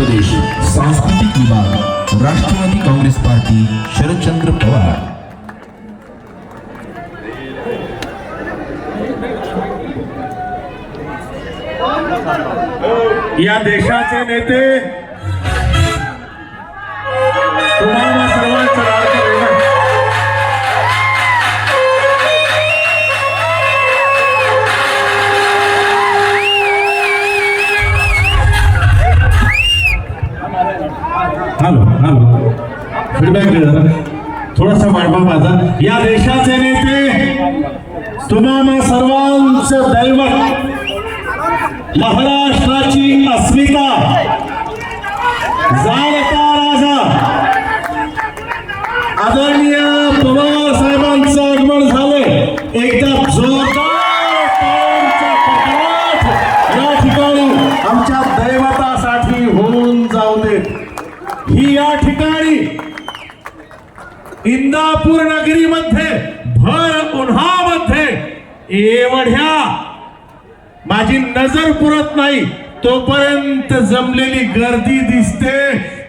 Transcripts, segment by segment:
प्रदेश सांस्कृतिक विभाग राष्ट्रवादी काँग्रेस पार्टी शरदचंद्र पवार. या देशाचे नेते तुम्हाला फीडबॅक थोडासा वाढवा माझा. या देशाचे नेते तुम्हाला सर्वांचे दैवत. महाराष्ट्राची अस्मिता. जाणता राजा. आदरणीय इंदापूर नगरीमध्ये भर उन्हामध्ये एवढ्या माझी नजर पुरत नाही तोपर्यंत जमलेली गर्दी दिसते.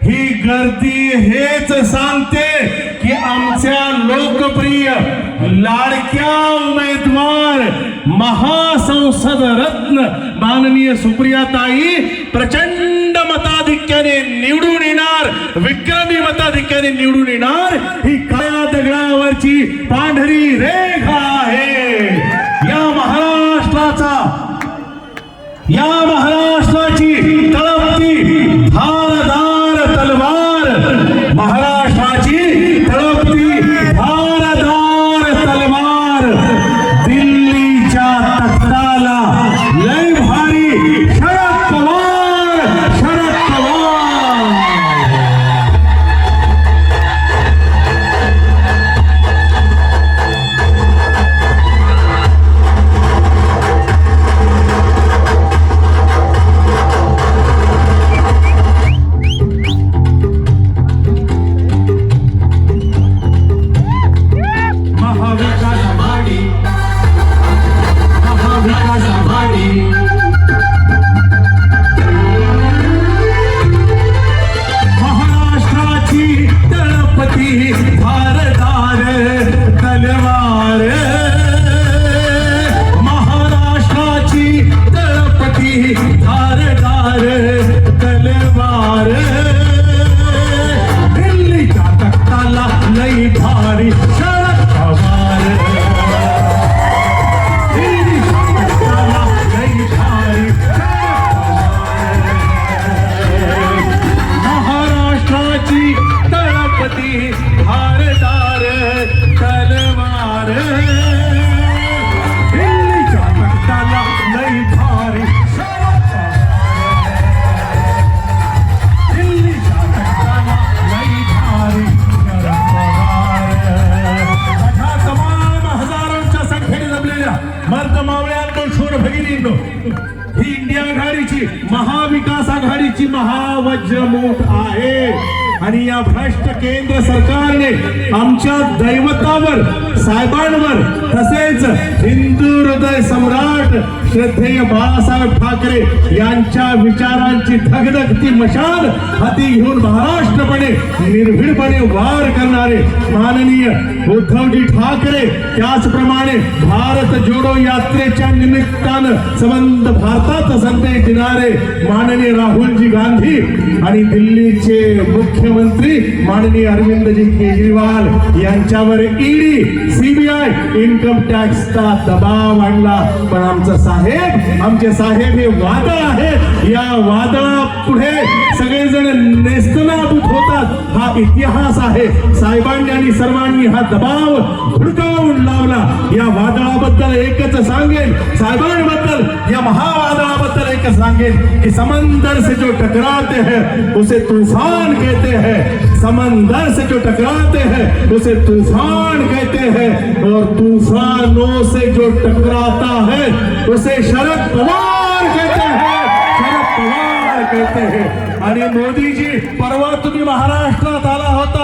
ही गर्दी हेच सांगते की आमच्या लोकप्रिय लाडक्या उमेदवार महासंसद रत्न माननीय सुप्रियाताई प्रचंड मताधिक्याने निवडून येणार विक्रमी मताधिक्याने निवडून येणार ही काळ्या दगडावरची पांढरी आणि या भ्रष्ट केंद्र सरकारने आमच्या दैवतावर साहेबांवर तसेच हिंदू हृदय सम्राट श्रद्धेय बाळासाहेब ठाकरे यांच्या विचारांची धगधगती मशाल हाती घेऊन महाराष्ट्रपणे निर्भीडपणे वार करणारे माननीय उद्धवजी ठाकरे. त्याचप्रमाणे भारत जोडो यात्रेच्या निमित्तानं संबंध भारतात संदेश देणारे माननीय राहुलजी गांधी आणि दिल्लीचे मुख्यमंत्री माननीय अरविंदजी केजरीवाल यांच्यावर ईडी सीबीआय इन्कम दबाव आणला. पण आमचा साहेब, आमचे साहेब हे वादळ आहेत. या वादळा पुढे सगळेजण नेस्तनाभूत होतात. हा इतिहास आहे. साहेबांनी आणि सर्वांनी हा दबाव लावला. या वादळाबद्दल एकच सांगेन. साहेबांबद्दल, या महावादळाबद्दल एकच सांगेन की समंदर से जो टकराते हैं, उसे तूफ़ान कहते हैं. समंदर से जो टकराते हैं, उसे तूफ़ान कहते हैं। और तूफानों से जो टकराता है, उसे शरद पवार कहते हैं। शरद पवार कहते हैं। अरे मोदी जी, पर्वत भी महाराष्ट्र आला होता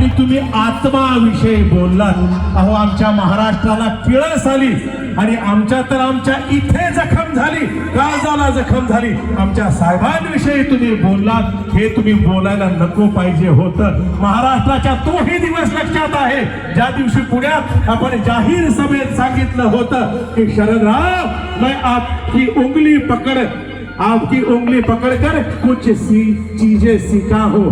आणि तुम्ही आत्माविषयी बोललात. अहो आमच्या महाराष्ट्राला किळस आली आणि आमच्या तर आमच्या इथे जखम झाली काळजाला जखम झाली. आमच्या साहेबांविषयी तुम्ही बोललात हे तुम्ही बोलायला नको पाहिजे होतं. महाराष्ट्राच्या तोही दिवस लक्षात आहे. ज्या दिवशी पुण्यात आपण जाहीर सभेत सांगितलं होतं की शरदराव मैं आपकी उंगली पकड आपकी उंगली पकड़कर कुछ सी चीजें सीखा हो.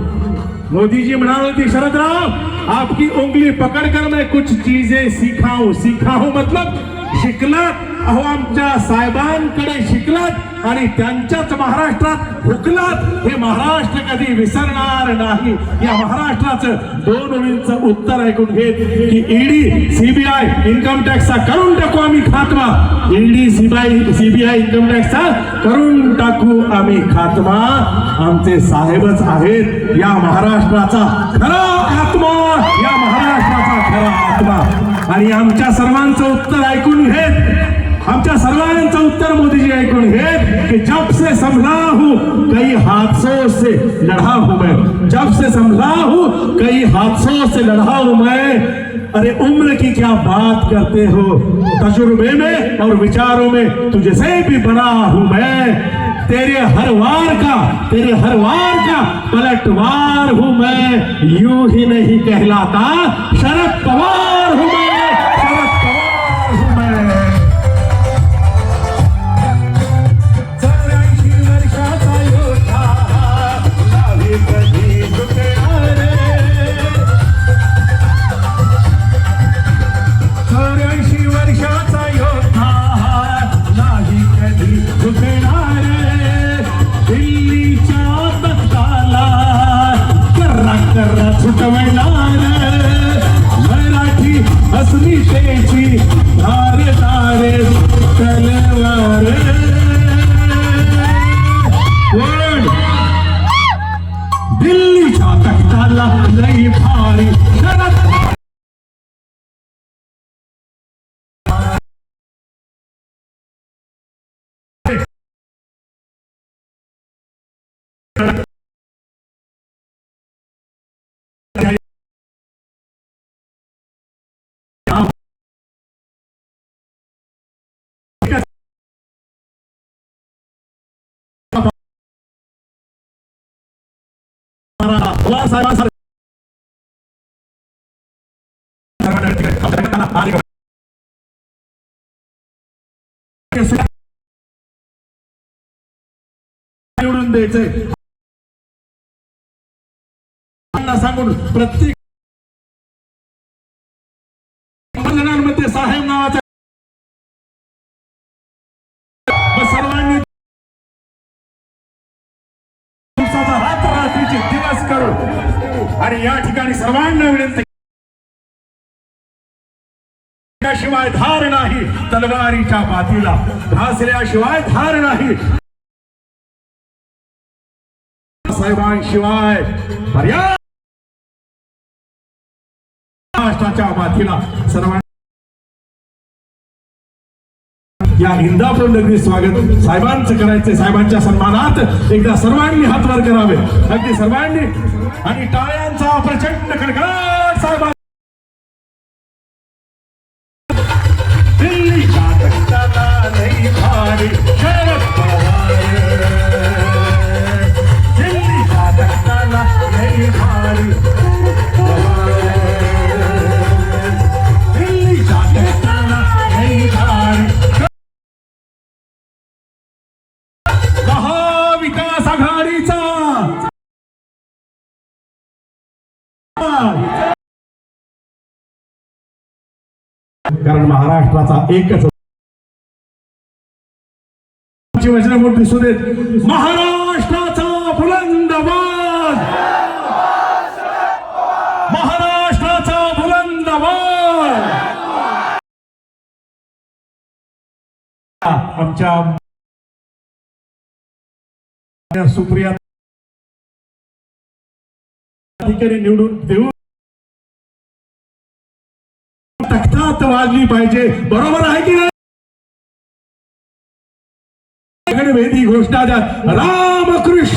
मोदी जी म्हणाले होते शरदराव आपकी उंगली पकड़कर मैं कुछ चीजें सीखा हूं सीखा हूं मतलब शिकला अहो आमच्या साहेबांकडे शिकलात आणि त्यांच्याच महाराष्ट्रात हुकलात हे महाराष्ट्र कधी विसरणार नाही. या महाराष्ट्राचं दोन ओळींचं उत्तर ऐकून घेत की ईडी सीबीआय इन्कम टॅक्सचा करून टाकू आम्ही खात्मा. ईडी सीबीआय सीबीआय इन्कम टॅक्सचा करून टाकू आम्ही खात्मा. आमचे साहेबच आहेत या महाराष्ट्राचा खरा आत्मा. या महाराष्ट्राचा खरा आत्मा. आणि आमच्या सर्वांचं उत्तर ऐकून घेत आमच्या सर्वांचं उत्तर मोदीजी ऐकून घेत की जब से संभला हूँ कई हादसों से लड़ा हूँ मैं. जब से संभला हूँ कई हादसों से लड़ा हूँ मैं. अरे, उम्र की क्या बात करते हो? तजुर्बे में और विचारों में तुझसे भी बड़ा हूँ मैं. तेरे हर वार का, तेरे हर वार का पलटवार हूँ मैं. यूँ ही नहीं कहलाता, शरद पवार मराठी अस्मितेची धार तारे तलवार. दिल्लीच्या तख्ताला लई भारी. निवडून द्यायचंय. सांगून प्रत्येक संमेलनांमध्ये साहेब नावाचा आणि या ठिकाणी सर्वांना विनंती शिवाय धार नाही तलवारीच्या पातीला भासल्याशिवाय धार नाही. साहेबांशिवाय पर्याय महाराष्ट्राच्या मातीला सर्वांना या इंदापूर नगरी स्वागत. साहेबांचं करायचं साहेबांच्या सन्मानात. एकदा सर्वांनी हातवर करावे. अगदी सर्वांनी. आणि टाळ्यांचा प्रचंड कडकडाट साहेबां कारण महाराष्ट्राचा एकच वचनामोठ दिसू देत महाराष्ट्राचा बुलंद आवाज महाराष्ट्राचा बुलंद आवाज आमच्या सुप्रिया अधिकारी निवडून देऊ तख्तात वाजली पाहिजे. बरोबर आहे की नाही? वेदी घोषणा द्या रामकृष्ण